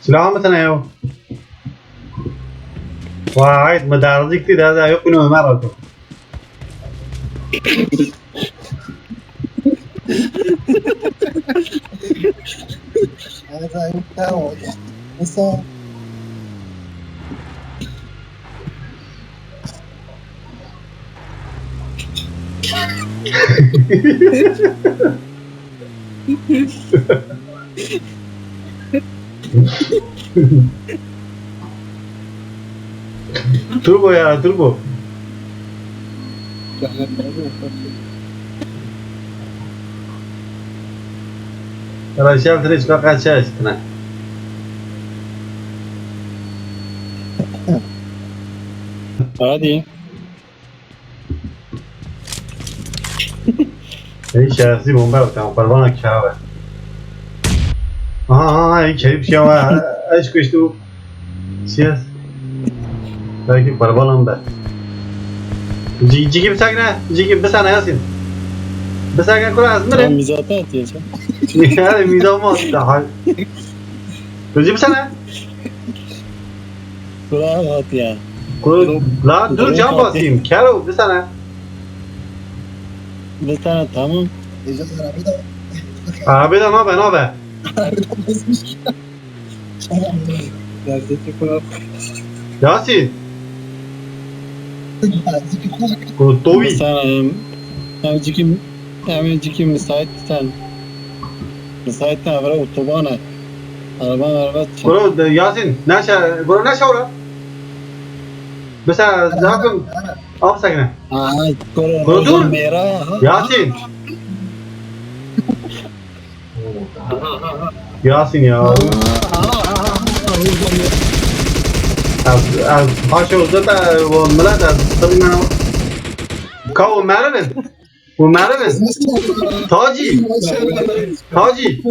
Selamünaleyküm. واعد مدارج كده هذا يكون مرته هذا يبتعد مساء Ha ha ha. turbo ya turbo. Хорошо, Андрей, как качаешь на? Hadi. Ehi, c'è Simon Belka, un parvano a chiave. हाँ खेप शेवा aşk işte bu siyas. Belki barbalam da. Cigim sen ne? Cigim bir sana yazın. Bir sana kura yazın mı? Mizahata atıyorsun. Yani mizah olmaz daha. Cigim sen ne? Kura at ya. Kura, la dur cam basayım. Kero bir sana. Bir sana tamam. Abi de ama ben abi. Gazeteci falan. Yasin. Gotovi. Sen evcikim evcikim müsaitsen. Müsaitsen avra otobana. Araban araba. Bro e, Yasin ne şey bro ne şey ora? Mesela zaten al sakın. Aa, dur. Yasin. Yasin ya. Az az haşa uzata o millet az tadına. Ka o mermin. O mermin. Taci. Taci.